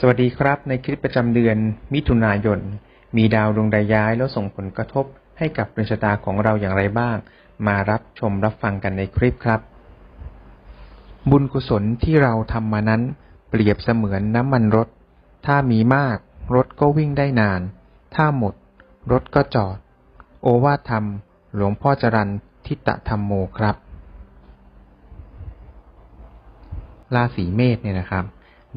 สวัสดีครับ ในคลิปประจำเดือนมิถุนายน มีดาวดวงใดย้ายแล้วส่งผลกระทบให้กับดวงชะตาของเราอย่างไรบ้าง มารับชมรับฟังกันในคลิปครับ บุญกุศลที่เราทำมานั้น เปรียบเสมือนน้ำมันรถ ถ้ามีมาก รถก็วิ่งได้นาน ถ้าหมด รถก็จอด โอวาทธรรม หลวงพ่อจรันทิตธรรมโมครับ ราศีเมษเนี่ยนะครับ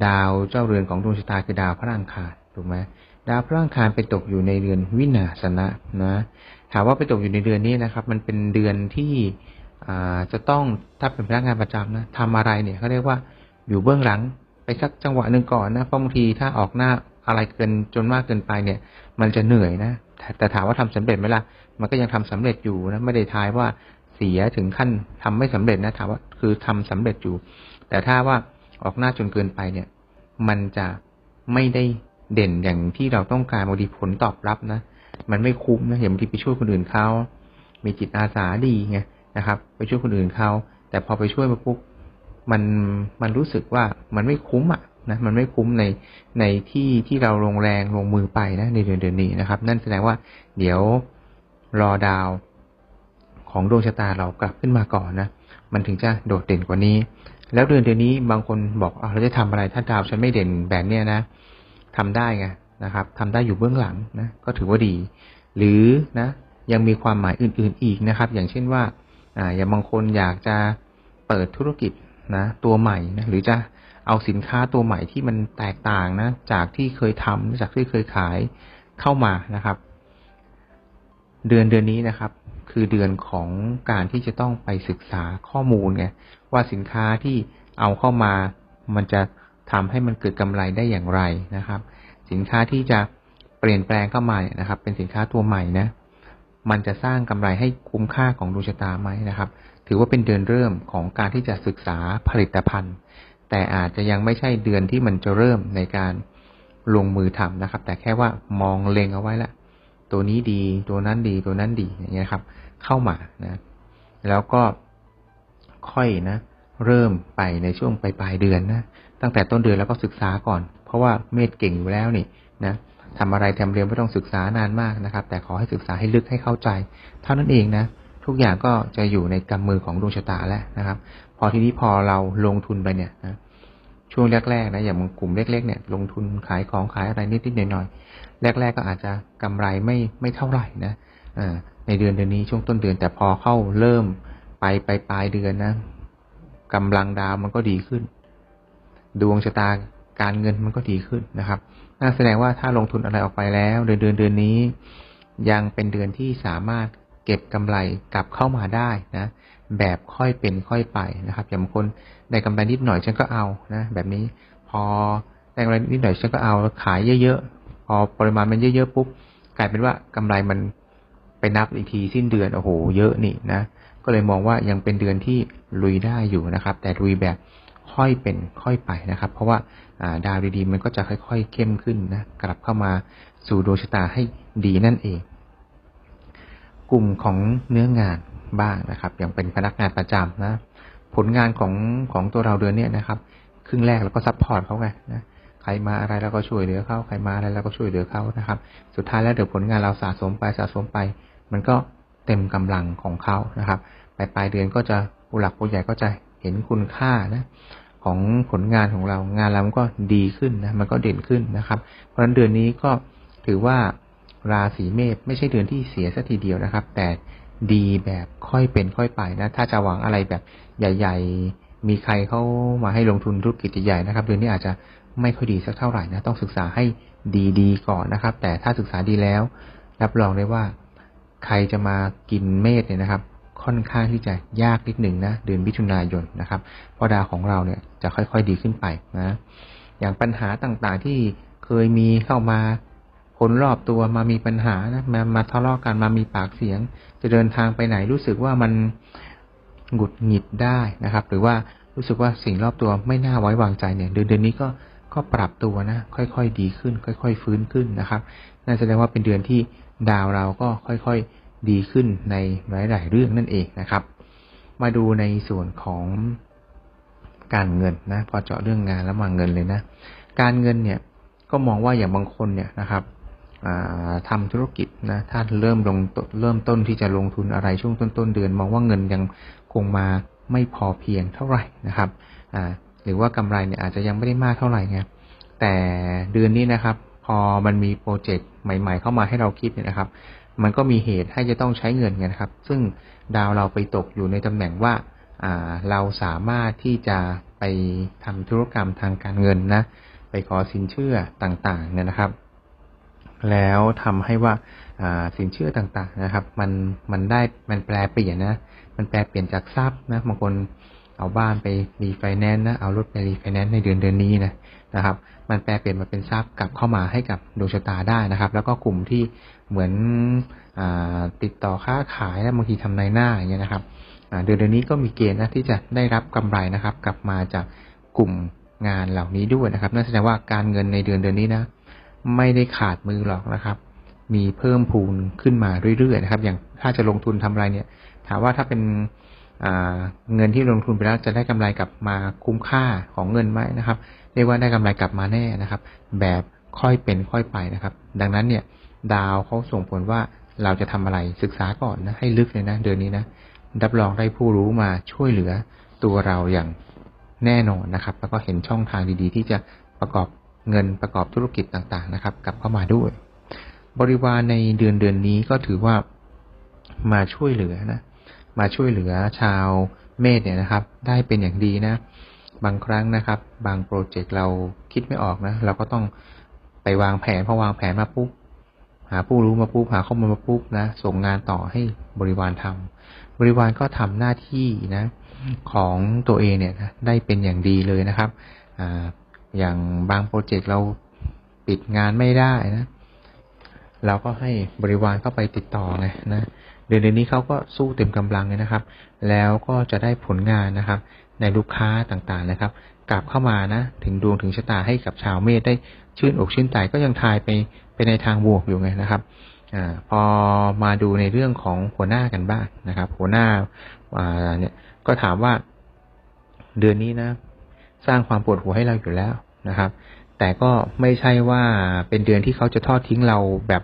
ดาวเจ้าเรือนของดวงชะตาคือดาวพระอังคารถูกไหมดาวพระอังคารไปตกอยู่ในเรือนวินาศนะนะถามว่าไปตกอยู่ในเดือนนี้นะครับ มันเป็นเดือนที่จะต้องถ้าเป็นพนักงานประจำนะทำอะไรเนี่ยเขาเรียกว่าอยู่เบื้องหลังไปสักจังหวะหนึ่งก่อนนะเพราะบางทีถ้าออกหน้าอะไรเกินจนมากเกินไปเนี่ย มันจะเหนื่อยนะแต่แต่ถามว่าทำสำเร็จไหมล่ะมันก็ยังทำสำเร็จอยู่นะไม่ได้ทายว่าเสียถึงขั้นทำไม่สำเร็จนะถามว่าคือทำสำเร็จอยู่ แต่ถ้าว่า ออกหน้าจนเกินไปเนี่ย มันจะไม่ได้เด่นอย่างที่เราต้องการบางทีผลตอบรับนะ มันไม่คุ้มนะอย่างบางทีไปช่วยคนอื่นเขา มีจิตอาสาดีไงนะครับ ไปช่วยคนอื่นเขา แต่พอไปช่วยมาปุ๊บ มัน มันรู้สึกว่ามันไม่คุ้มอะนะ มันไม่คุ้มใน ในที่ที่เราลงแรงลงมือไปนะในเดือนเดือนนี้นะครับ นั่นแสดงว่าเดี๋ยวรอดาวของดวงชะตาเรากลับขึ้นมาก่อนนะ มันถึงจะโดดเด่นกว่านี้ แล้วเดือนเดือนนี้บางคนบอกอ่าเราจะทำอะไรถ้าดาวฉันไม่เด่นแบบเนี้ยนะทำได้ไงนะครับทำได้อยู่เบื้องหลังนะก็ถือว่าดี หรือนะยังมีความหมายอื่น ๆอีกนะครับ อย่างเช่นว่าอ่าอย่างบางคนอยากจะเปิดธุรกิจนะตัวใหม่นะหรือจะเอาสินค้าตัวใหม่ที่มันแตกต่างนะจากที่เคยทำจากที่เคยขายเข้ามานะครับ เดือนเดือนนี้นะครับ คือเดือนของการที่จะต้องไปศึกษาข้อมูลไง ว่าสินค้าที่เอาเข้ามา มันจะทำให้มันเกิดกำไรได้อย่างไรนะครับ สินค้าที่จะเปลี่ยนแปลงเข้ามาเนี่ยนะครับ เป็นสินค้าตัวใหม่นะมันจะสร้างกำไรให้คุ้มค่าของดวงชะตาไหมนะครับ ถือว่าเป็นเดือนเริ่มของการที่จะศึกษาผลิตภัณฑ์ แต่อาจจะยังไม่ใช่เดือนที่มันจะเริ่มในการลงมือทำนะครับ แต่แค่ว่ามองเล็งเอาไว้ละตัวนี้ดี ตัวนั้นดีตัวนั้นดีอย่างเงี้ยครับ เข้ามานะ แล้วก็ ค่อยนะ เริ่มไปในช่วงปลายปลายเดือนนะตั้งแต่ต้นเดือนแล้วก็ศึกษาก่อน เพราะว่าเมษเก่งอยู่แล้วนี่นะทำอะไรทำเรียนไม่ต้องศึกษานานมากนะครับ แต่ขอให้ศึกษาให้ลึกให้เข้าใจ เท่านั้นเองนะ ทุกอย่างก็จะอยู่ในกำมือของดวงชะตาแล้วนะครับ พอทีนี้พอเราลงทุนไปเนี่ยนะช่วงแรกๆนะอย่างกลุ่มเล็กๆเนี่ยลงทุนขายของขายอะไรนิดๆหน่อยๆแรก ๆ ก็อาจจะกำไรไม่ไม่เท่าไหร่นะในเดือนเดือนนี้ช่วงต้นเดือนแต่พอเข้าเริ่ม ไปไปปลายเดือนนะกำลังดาวมันก็ดีขึ้น ดวงชะตาการเงินมันก็ดีขึ้นนะครับนั่นแสดงว่าถ้าลงทุนอะไรออกไปแล้ว เดือนเดือนเดือนนี้ ยังเป็นเดือนที่สามารถเก็บกำไรกลับเข้ามาได้นะ แบบค่อยเป็นค่อยไปนะครับ อย่างบางคนได้กำไรนิดหน่อยฉันก็เอานะแบบนี้พอได้กำไรนิดหน่อยฉันก็เอาขายเยอะๆพอปริมาณมันเยอะๆปุ๊บกลายเป็นว่ากำไรมัน ไปนับอีกทีสิ้นเดือนโอ้โห เยอะนี่นะ ก็เลยมองว่ายังเป็นเดือนที่ลุยได้อยู่นะครับ แต่ลุยแบบค่อยเป็นค่อยไปนะครับ เพราะว่าดาวดีๆ มันก็จะค่อย ๆ เข้มขึ้นนะกลับเข้ามาสู่ดวงชะตาให้ดีนั่นเอง กลุ่มของเนื้องานบ้างนะครับ อย่างเป็นพนักงานประจำนะ ผลงานของของตัวเราเดือนนี้นะครับ ครึ่งแรกเราก็ซัพพอร์ตเขาไงนะ ครมาอะไรเราก็ช่วยเหลือเขาใครมาอะไรเราก็ช่วยเหลือเขานะครับ สุดท้ายแล้วเดี๋ยวผลงานเราสะสมไปสะสมไป มันก็เต็มกำลังของเขานะครับปลายปลายเดือนก็จะผู้หลักผู้ใหญ่ก็จะเห็นคุณค่านะของผลงานของเรางานเราก็ดีขึ้นนะมันก็เด่นขึ้นนะครับ เพราะฉะนั้นเดือนนี้ก็ถือว่าราศีเมษไม่ใช่เดือนที่เสียสัทีเดียวนะครับ แต่ดีแบบค่อยเป็นค่อยไปนะถ้าจะหวังอะไรแบบใหญ่ ๆ มีใครเข้ามาให้ลงทุนธุรกิจใหญ่นะครับ เดือนนี้อาจจะ ไม่ค่อยดีสักเท่าไหร่นะต้องศึกษาให้ดีๆก่อนนะครับ แต่ถ้าศึกษาดีแล้ว รับรองได้ว่า ใครจะมากินเมษเนี่ยนะครับ ค่อนข้างที่จะยากนิดหนึ่งนะเดือนมิถุนายนนะครับเพราะดาวของเราเนี่ยจะค่อยๆดีขึ้นไปนะอย่างปัญหาต่างๆที่เคยมีเข้ามาคนรอบตัวมามีปัญหานะมามาทะเลาะกันมามีปากเสียง จะเดินทางไปไหนรู้สึกว่ามันหงุดหงิดได้นะครับ หรือว่ารู้สึกว่าสิ่งรอบตัวไม่น่าไว้วางใจเนี่ยเดือนเดือนนี้ก็ ก็ปรับตัวนะ ค่อยๆดีขึ้น ค่อย ๆ ฟื้นขึ้นนะครับนั่นแสดงว่าเป็นเดือนที่ดาวเราก็ค่อยๆดีขึ้นในหลายๆเรื่องนั่นเองนะครับ มาดูในส่วนของการเงินนะ พอเจาะเรื่องงานแล้วมาเงินเลยนะ การเงินเนี่ยก็มองว่าอย่างบางคนเนี่ยนะครับทำธุรกิจนะถ้าเริ่มลงเริ่มต้นที่จะลงทุนอะไรช่วงต้นต้นเดือน มองว่าเงินยังคงมาไม่พอเพียงเท่าไหร่นะครับ หรือว่ากำไรเนี่ยอาจจะยังไม่ได้มากเท่าไหร่ไงแต่เดือนนี้นะครับ พอมันมีโปรเจกต์ใหม่ ๆ เข้ามาให้เราคิดเนี่ยนะครับ มันก็มีเหตุให้จะต้องใช้เงินไงนะครับ ซึ่งดาวเราไปตกอยู่ในตำแหน่งว่าเราสามารถที่จะไปทำธุรกรรมทางการเงินนะ ไปขอสินเชื่อต่างๆเนี่ยนะครับ แล้วทำให้ว่าสินเชื่อต่างๆนะครับ มันมันได้มันแปลเปลี่ยนนะ มันแปลเปลี่ยนจากทรัพย์นะบางคน เอาบ้านไปรีไฟแนนซ์นะเอารถไปรีไฟแนนซ์ในเดือนเดือนนี้นะนะครับ มันแปลเปลี่ยนมาเป็นทรัพย์กลับเข้ามาให้กับดวงชะตาได้นะครับ แล้วก็กลุ่มที่เหมือนอติดต่อค้าขายแล้วบางทีทำในหน้าอย่างเงี้ยนะครับเดือนเดือนนี้ก็มีเกณฑ์นะที่จะได้รับกำไรนะครับ กลับมาจากกลุ่มงานเหล่านี้ด้วยนะครับนั่นแสดงว่าการเงินในเดือนเดือนนี้นะ ไม่ได้ขาดมือหรอกนะครับ มีเพิ่มพูนขึ้นมาเรื่อยๆนะครับ อย่างถ้าจะลงทุนทำอะไรเนี่ย ถามว่าถ้าเป็น เงินที่ลงทุนไปแล้วจะได้กำไรกลับมาคุ้มค่าของเงินไหมนะครับ เรียกว่าได้กำไรกลับมาแน่นะครับ แบบค่อยเป็นค่อยไปนะครับ ดังนั้นเนี่ย ดาวเขาส่งผลว่าเราจะทำอะไรศึกษาก่อนนะให้ลึกเลยนะเดือนนี้นะรับรองได้ผู้รู้มาช่วยเหลือตัวเราอย่างแน่นอนนะครับ แล้วก็เห็นช่องทางดีๆ ที่จะประกอบเงินประกอบธุรกิจต่างๆนะครับ กลับเข้ามาด้วย บริวารในเดือนเดือนนี้ก็ถือว่ามาช่วยเหลือนะ มาช่วยเหลือชาวเมษเนี่ยนะครับ ได้เป็นอย่างดีนะ บางครั้งนะครับ บางโปรเจกต์เราคิดไม่ออกนะ เราก็ต้องไปวางแผนพอวางแผนมาปุ๊บหาผู้รู้มาปุ๊บหาข้อมูลมาปุ๊บนะ ส่งงานต่อให้บริวารทำบริวารก็ทำหน้าที่นะ ของตัวเองเนี่ยนะได้เป็นอย่างดีเลยนะครับออย่างบางโปรเจกต์เราปิดงานไม่ได้นะ เราก็ให้บริวารเข้าไปติดต่อไงนะเดือนนี้เขาก็สู้เต็มกำลังเลยนะครับ แล้วก็จะได้ผลงานนะครับ ในลูกค้าต่างๆนะครับ กลับเข้ามานะ ถึงดวงถึงชะตาให้กับชาวเมษได้ชื่นอกชื่นใจก็ยังทายไปไปในทางบวกอยู่ไงนะครับอพอมาดูในเรื่องของหัวหน้ากันบ้างนะครับ หัวหน้าเนี่ยก็ถามว่าเดือนนี้นะ สร้างความปวดหัวให้เราอยู่แล้วนะครับ แต่ก็ไม่ใช่ว่าเป็นเดือนที่เขาจะทอดทิ้งเราแบบ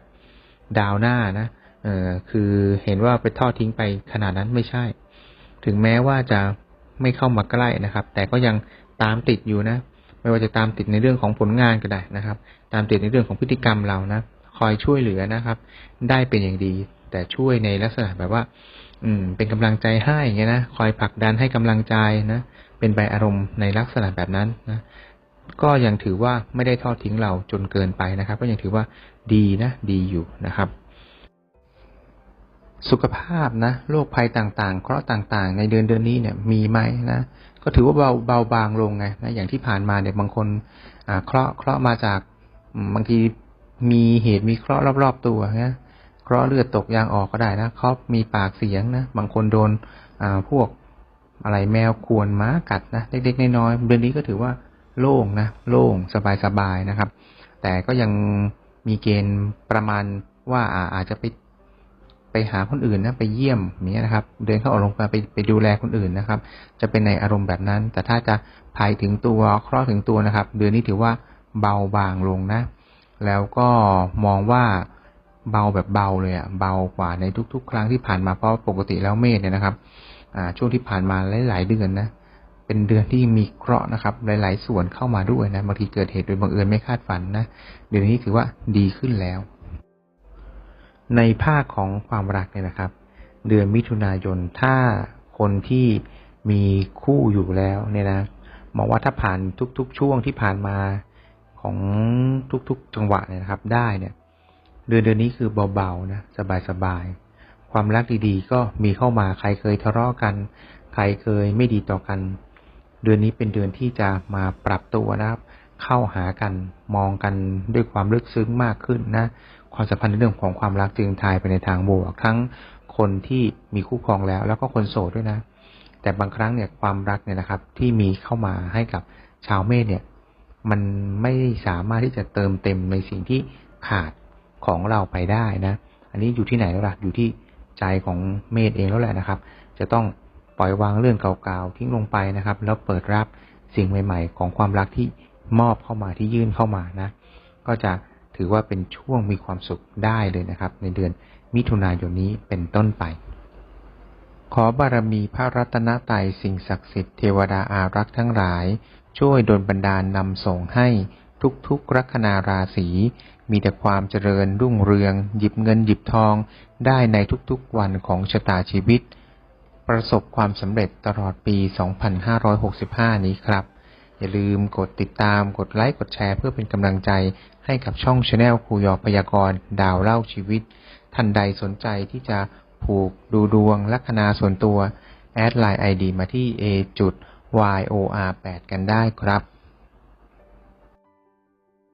ดาวหน้านะเออคือเห็นว่าไปทอดทิ้งไปขนาดนั้นไม่ใช่ ถึงแม้ว่าจะไม่เข้ามาใกล้นะครับ แต่ก็ยังตามติดอยู่นะ ไม่ว่าจะตามติดในเรื่องของผลงานก็ได้นะครับ ตามติดในเรื่องของพฤติกรรมเรานะ คอยช่วยเหลือนะครับ ได้เป็นอย่างดี แต่ช่วยในลักษณะแบบว่า อืม เป็นกำลังใจให้เงี้ยนะ คอยผลักดันให้กำลังใจนะ เป็นใบอารมณ์ในลักษณะแบบนั้นนะ ก็ยังถือว่าไม่ได้ทอดทิ้งเราจนเกินไปนะครับ ก็ยังถือว่าดีนะ ดีอยู่นะครับ สุขภาพนะโรคภัยต่างๆ เคราะห์ต่างๆ ในเดือนเดือนนี้เนี่ยมีไหมนะก็ถือว่าเบาเบาบางลงไงนะอย่างที่ผ่านมาเนี่ยบางคนอ่าเคราะห์เคราะห์มาจากบางทีมีเหตุมีเคราะห์รอบๆตัวนะเคราะห์เลือดตกยางออกก็ได้นะเคราะห์มีปากเสียงนะบางคนโดนอ่าพวกอะไรแมวควรม้ากัดนะเล็กๆน้อยๆเดือนนี้ก็ถือว่า โล่งนะโล่งสบายๆนะครับ แต่ก็ยังมีเกณฑ์ประมาณว่าอาจจะไปไปหาคนอื่นนะไปเยี่ยมนี้นะครับ เดินเข้าออกลงไปไปไปดูแลคนอื่นนะครับ จะเป็นในอารมณ์แบบนั้น แต่ถ้าจะภัยถึงตัวเคราะห์ถึงตัวนะครับ เดือนนี้ถือว่าเบาบางลงนะ แล้วก็มองว่าเบาแบบเบาเลยอะเบากว่าในทุก ๆ ครั้งที่ผ่านมาเพราะปกติแล้วเมษเนี่ยนะครับ อ่าช่วงที่ผ่านมาหลายๆเดือนนะ เป็นเดือนที่มีเคราะห์นะครับ หลาย ๆ ส่วนเข้ามาด้วยนะบางทีเกิดเหตุโดยบังเอิญไม่คาดฝันนะเดือนนี้ถือว่าดีขึ้นแล้ว ในภาคของความรักเนี่ยนะครับ เดือนมิถุนายนถ้าคนที่มีคู่อยู่แล้วเนี่ยนะมองว่าถ้าผ่านทุก ๆ ช่วงที่ผ่านมาของทุก ๆ จังหวะเนี่ยนะครับ ได้เนี่ย เดือนเดือนนี้คือเบาๆนะสบายๆความรักดีๆ ก็มีเข้ามาใครเคยทะเลาะกัน ใครเคยไม่ดีต่อกัน เดือนนี้เป็นเดือนที่จะมาปรับตัวนะครับ เข้าหากันมองกันด้วยความลึกซึ้งมากขึ้นนะ ความสัมพันธ์ในเรื่องของความรักจึงทายไปในทางบวก ทั้งคนที่มีคู่ครองแล้ว แล้วก็คนโสดด้วยนะ แต่บางครั้งเนี่ยความรักเนี่ยนะครับ ที่มีเข้ามาให้กับชาวเมษเนี่ย มันไม่สามารถที่จะเติมเต็มในสิ่งที่ขาดของเราไปได้นะ อันนี้อยู่ที่ไหนแล้วล่ะอยู่ที่ใจของเมษเองแล้วแหละนะครับ จะต้อง ปล่อยวางเรื่องเก่าๆทิ้งลงไปนะครับ แล้วเปิดรับสิ่งใหม่ ๆ ของความรักที่มอบเข้ามาที่ยื่นเข้ามานะ ก็จะถือว่าเป็นช่วงมีความสุขได้เลยนะครับ ในเดือนมิถุนายนนี้เป็นต้นไป ขอบารมีพระรัตนตรัยสิ่งศักดิ์สิทธิ์เทวดาอารักษ์ทั้งหลาย ช่วยดลบันดาลนำส่งให้ทุกๆลัคนาราศีมีแต่ความเจริญรุ่งเรือง หยิบเงินหยิบทองได้ในทุกๆวันของชะตาชีวิต ประสบความสำเร็จตลอดปี 2565 นี้ครับ อย่าลืมกดติดตาม กดไลค์ กดแชร์เพื่อเป็นกำลังใจให้กับช่องชาแนลครูยอพยากรณ์ดาวเล่าชีวิต ท่านใดสนใจที่จะผูกดูดวงลัคนาส่วนตัว แอดไลน์ ID มาที่ a. yor8 กันได้ครับ